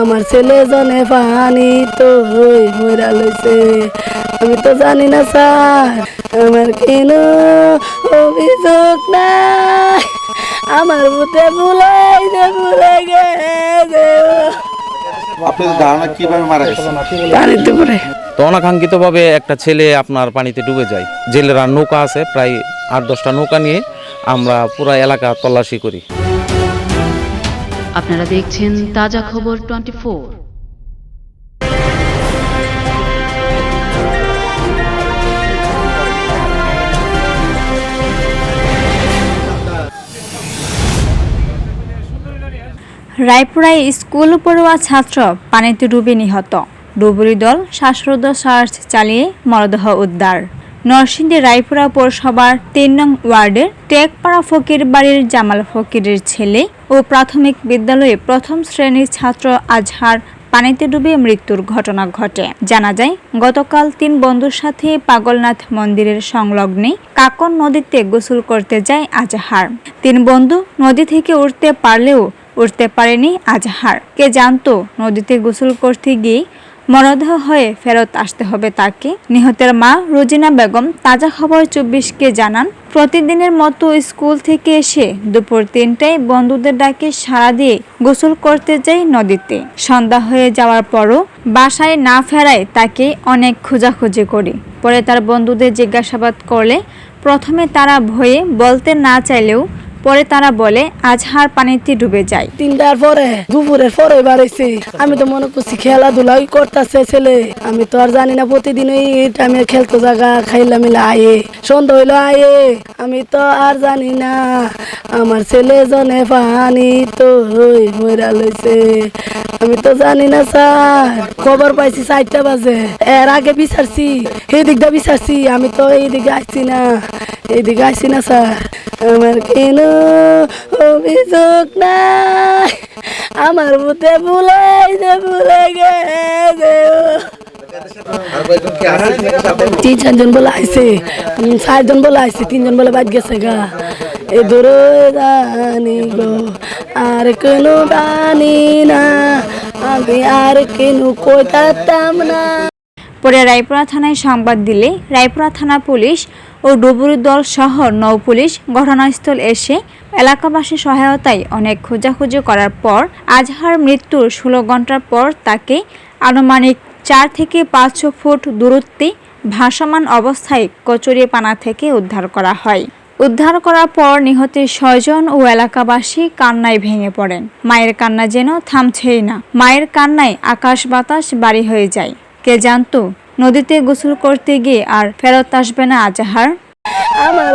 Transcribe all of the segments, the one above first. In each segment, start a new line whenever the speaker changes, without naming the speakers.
আমার ছেলে জনে পানি তো হই মরা লইছে। আমি তো জানি না স্যার আমার কেন অভিযোগ নাই? আমার বুতে ভুলাই যে ভুলে গেছে।
আপনাদের ধারণা কীভাবে মারা গেছে?
পানিতে পড়ে।
তো অনাকাঙ্ক্ষিতভাবে একটা ছেলে আপনার পানিতে ডুবে যায়। জেলেরা নৌকা আছে প্রায় আট দশটা নৌকা নিয়ে আমরা পুরা এলাকা তল্লাশি করি।
আপনারা দেখছেন তাজা খবর টোয়েন্টি
রায়পুরায় স্কুল পড়ুয়া ছাত্র পানিতে ডুবে নিহত। ডুবুরি দল শ্বাসরোধ সার্চ চালিয়ে মরদেহ উদ্ধার। নরসিংদী রায়পুরা পৌরসভার তিন নং ওয়ার্ডের টেকপাড়া ফকির বাড়ির জামাল ফকিরের ছেলে ও প্রাথমিক বিদ্যালয়ে প্রথম শ্রেণির ছাত্র আজহার পানিতে ডুবে মৃত্যুর ঘটনা ঘটে। জানা যায়, গতকাল তিন বন্ধুর সাথে পাগলনাথ মন্দিরের সংলগ্নে কাকন নদীতে গোসল করতে যায় আজহার। তিন বন্ধু নদী থেকে উঠতে পারলেও উঠতে পারেনি আজহার। কে জানতো নদীতে গোসল করতে গিয়ে মরদেহ হয়ে ফেরত আসতে হবে তাকে। নিহতের মা রোজিনা বেগম তাজা খবর চব্বিশকে জানান, প্রতিদিনের মতো স্কুল থেকে এসে দুপুর তিনটায় বন্ধুদের ডাকে সাড়া দিয়ে গোসল করতে যাই নদীতে। সন্ধ্যা হয়ে যাওয়ার পরও বাসায় না ফেরায় তাকে অনেক খোঁজাখুঁজি করি। পরে তার বন্ধুদের জিজ্ঞাসাবাদ করলে প্রথমে তারা ভয়ে বলতে না চাইলেও পরে তারা বলে আজহার পানিতে ডুবে যায়
তিনটার পরে, দুপুরের পরে বাড়াইছে আমি তো মনে করছি খেলাধুলাই করতেছে ছেলে। আমি তো আর জানি না প্রতিদিন এই টাইমে খেলতো জায়গা, খাইলাম আয়ে। সন্ধ্যা হইল আয়ে। আমি তো আর জানি না, আমার ছেলে জনে পানি তো মরা লইছে। আমি তো জানি না স্যার, খবর পাইছি চারটা বাজে। এর আগে বিচারছি এই দিকটা বিচারছি। আমি তো এই দিকে আসছি না, এইদিকে আসছি না স্যার। আমার কেন অভিযোগ নাই। আমার বুতে ভুলাই যে ভুলে গেছে তিন চারজন বলে উম, চারজন বলে আইছে তিনজন বলে বাদ গেছে গা। এ দূরে জানি গো আর কেন জানি না। আমি আর কেন কইতাম না।
পরে রায়পুরা থানায় সংবাদ দিলে রায়পুরা থানা পুলিশ ও ডুবুরি দল সহ নৌ পুলিশ ঘটনাস্থল এসে এলাকাবাসীর সহায়তায় অনেক খোঁজাখুঁজি করার পর আজহার মৃত্যুর ষোলো ঘণ্টার পর তাকে আনুমানিক চার থেকে পাঁচশো ফুট দূরত্বে ভাসমান অবস্থায় কচুরিপানা থেকে উদ্ধার করা হয়। উদ্ধার করার পর নিহতের ছয়জন ও এলাকাবাসী কান্নায় ভেঙে পড়েন। মায়ের কান্না যেন থামছেই না। মায়ের কান্নায় আকাশ বাতাস বাড়ি হয়ে যায়। কে জানতো? নদীতে গোসল করতে গিয়ে আর ফেরত আসবে না আজাহার?
আমার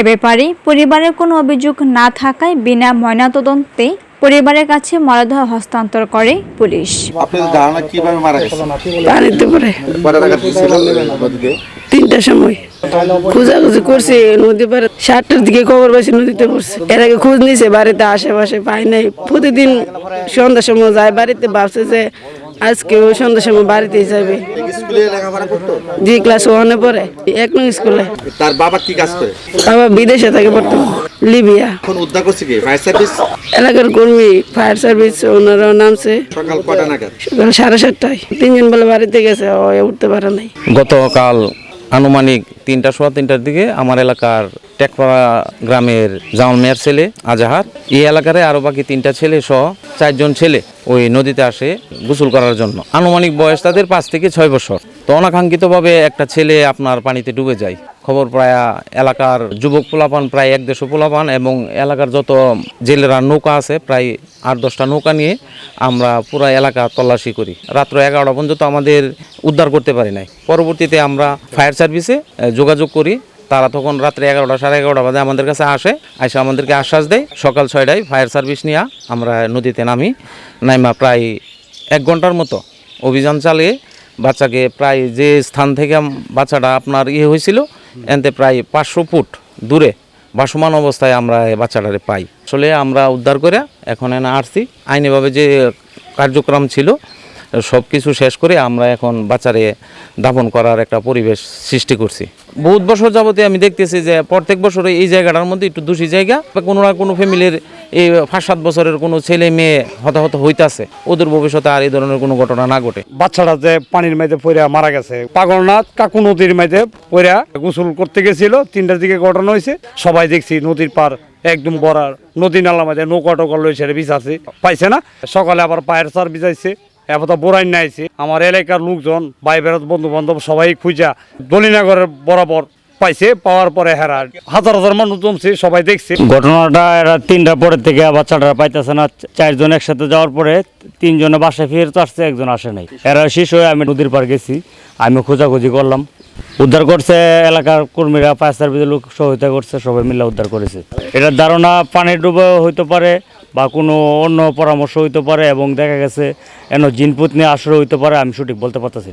এ ব্যাপারে পরিবারের কোনো অভিযোগ না থাকায় বিনা ময়নাতদন্তে পরিবারের কাছে মরদেহ হস্তান্তর করে পুলিশ।
আপনাদের ধারণা কীভাবে মারা গেছে?
পানিতে পড়ে তিনটার সময়। খোঁজাখুঁজি করছে নদী পারে সাতটার দিকে খবর পাইছে নদীতে পড়ছে। এর আগে খোঁজ নিছে বাড়িতে আশেপাশে পাই নাই। প্রতিদিন সন্ধ্যার সময় যায় বাড়িতে ভাবছে যে আজকে ওই সন্ধ্যার সময় বাড়িতে যাবে। জি ক্লাস ওয়ানে পড়ে এক নং স্কুলে।
তার বাবা কি কাজ করে?
বাবা বিদেশে থাকে পড়তো লিবিয়া।
এখন উদ্ধার করছে কি? Fire service?
এলাকার কর্মী ফায়ার সার্ভিস ওনারাও নামছে।
সকাল কটা নাগাদ?
সকাল সাড়ে সাতটায়। তিনজন বলে বাড়িতে গেছে ও উঠতে পারে নাই।
গতকাল আনুমানিক তিনটা সোয়া তিনটার দিকে আমার এলাকার টেকপাড়া গ্রামের জামাল মেয়ের ছেলে আজাহার। এই এলাকারে আরও বাকি তিনটা ছেলে সহ চারজন ছেলে ওই নদীতে আসে গোসল করার জন্য। আনুমানিক বয়স তাদের পাঁচ থেকে ছয় বছর। তো অনাকাঙ্ক্ষিতভাবে একটা ছেলে আপনার পানিতে ডুবে যায়। খবর প্রায় এলাকার যুবক পোলাপান প্রায় এক দেড়শো পোলাপান এবং এলাকার যত জেলেরা নৌকা আছে, প্রায় আট দশটা নৌকা নিয়ে আমরা পুরো এলাকা তল্লাশি করি। রাত্র এগারোটা পর্যন্ত আমাদের উদ্ধার করতে পারি নাই। পরবর্তীতে আমরা ফায়ার সার্ভিসে যোগাযোগ করি। তারা তখন রাত্রে এগারোটা, সাড়ে এগারোটা বাজে আমাদের কাছে আসে এসে আমাদেরকে আশ্বাস দেয়। সকাল ছয়টায় ফায়ার সার্ভিস নিয়ে আমরা নদীতে নামি। নাইমা প্রায় এক ঘণ্টার মতো অভিযান চালিয়ে বাচ্চাকে প্রায় যে স্থান থেকে বাচ্চাটা আপনার ইয়ে হয়েছিল এনতে প্রায় পাঁচশো ফুট দূরে ভাসমান অবস্থায় আমরা বাচ্চাটারে পাই। আসলে আমরা উদ্ধার করে এখন এনে আসছি আইনিভাবে যে কার্যক্রম ছিল সব কিছু শেষ করে আমরা এখন বাচ্চারে দাফন করার একটা পরিবেশ সৃষ্টি করছি। বহুত বছর যাবতে আমি দেখতেছি যে প্রত্যেক বছরে এই জায়গাটার মধ্যে একটু দোষী জায়গা কোনো না কোনো ফ্যামিলির এই পাঁচ সাত বছরের কোনো ছেলে মেয়ে হতাহত হইতাছে, ওদের ভবিষ্যতে আর এই ধরনের কোনো ঘটনা না ঘটে।
বাচ্চাটা যে পানির মাঝে পড়ে মারা গেছে, পাগলনাথ কাকু নদীর মাঝে পড়ে গোসল করতে গেছিল, তিনটার দিকে ঘটনা হয়েছে। সবাই দেখছি নদীর পার একদম বড়ার নদী নালা মাঝে নৌকা টোকা লই সেটা বিছাছে পাইছে না। সকালে আবার পায়ের সার বিছাইছে এবার তো বোরাইন নাইছে আমার এলাকার লোকজন, ভাই বেরত বন্ধু বান্ধব সবাই খুঁজা দলিনগরের বরাবর পাইছে, পাওয়ার পরে হেরা হাজার হাজার মানুষ জমছে, সবাই দেখছে।
ঘটনাটা এরা তিনটা পরের থেকে বাচ্চাটা পাইতেছে না চারজন একসাথে যাওয়ার পরে তিনজনে বাসায় ফিরতে আসছে, একজন আসে নাই। এরা শেষ হয়ে আমি নদীর পার গেছি, আমি খোঁজাখুঁজি করলাম। উদ্ধার করছে এলাকার কর্মীরা, ফায়ার সার্ভিসের লোক সহায়তা করছে, সবাই মিলে উদ্ধার করেছে। এটার ধারণা পানি ডুবে হইতে পারে বা কোনো অন্য পরামর্শ হইতে পারে এবং দেখা গেছে এন জিনপুত নিয়ে আশ্রয় হইতে পারে, আমি সঠিক বলতে পারতেছি।